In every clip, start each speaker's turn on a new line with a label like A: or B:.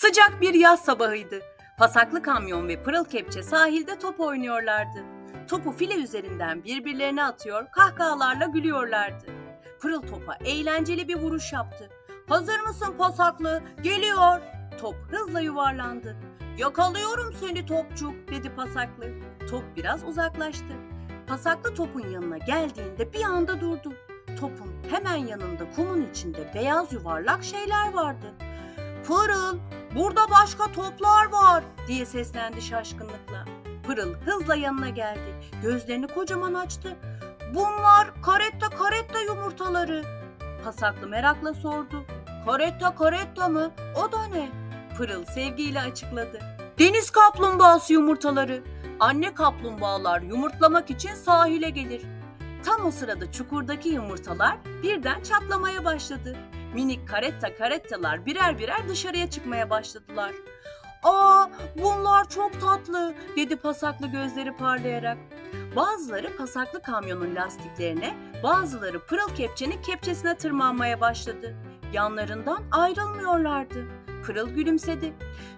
A: Sıcak bir yaz sabahıydı. Pasaklı kamyon ve pırıl kepçe sahilde top oynuyorlardı. Topu file üzerinden birbirlerine atıyor, kahkahalarla gülüyorlardı. Pırıl topa eğlenceli bir vuruş yaptı. Hazır mısın pasaklı? Geliyor. Top hızla yuvarlandı. Yakalıyorum seni topçuk dedi pasaklı. Top biraz uzaklaştı. Pasaklı topun yanına geldiğinde bir anda durdu. Topun hemen yanında kumun içinde beyaz yuvarlak şeyler vardı. Pırıl, burada başka toplar var diye seslendi şaşkınlıkla. Pırıl hızla yanına geldi. Gözlerini kocaman açtı. Bunlar karetta karetta yumurtaları. Pasaklı merakla sordu. Karetta karetta mı? O da ne? Pırıl sevgiyle açıkladı. Deniz kaplumbağası yumurtaları. Anne kaplumbağalar yumurtlamak için sahile gelir. Tam o sırada çukurdaki yumurtalar birden çatlamaya başladı. Minik karetta karettalar birer birer dışarıya çıkmaya başladılar. Aa bunlar çok tatlı dedi pasaklı gözleri parlayarak. Bazıları pasaklı kamyonun lastiklerine, bazıları pırıl kepçenin kepçesine tırmanmaya başladı. Yanlarından ayrılmıyorlardı. Pırıl gülümsedi.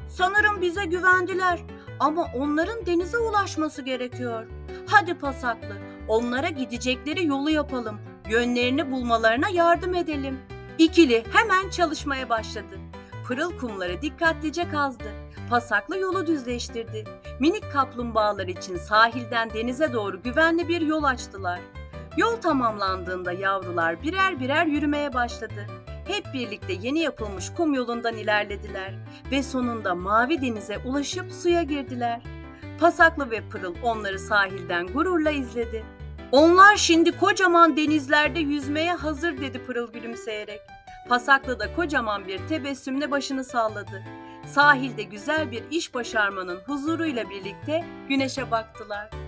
A: Sanırım bize güvendiler ama onların denize ulaşması gerekiyor. Hadi pasaklı, onlara gidecekleri yolu yapalım. Yönlerini bulmalarına yardım edelim. İkili hemen çalışmaya başladı. Pırıl kumları dikkatlice kazdı. Pasaklı yolu düzleştirdi. Minik kaplumbağalar için sahilden denize doğru güvenli bir yol açtılar. Yol tamamlandığında yavrular birer birer yürümeye başladı. Hep birlikte yeni yapılmış kum yolundan ilerlediler ve sonunda mavi denize ulaşıp suya girdiler. Pasaklı ve Pırıl onları sahilden gururla izledi. Onlar şimdi kocaman denizlerde yüzmeye hazır dedi Pırıl gülümseyerek. Pasaklı da kocaman bir tebessümle başını salladı. Sahilde güzel bir iş başarmanın huzuruyla birlikte güneşe baktılar.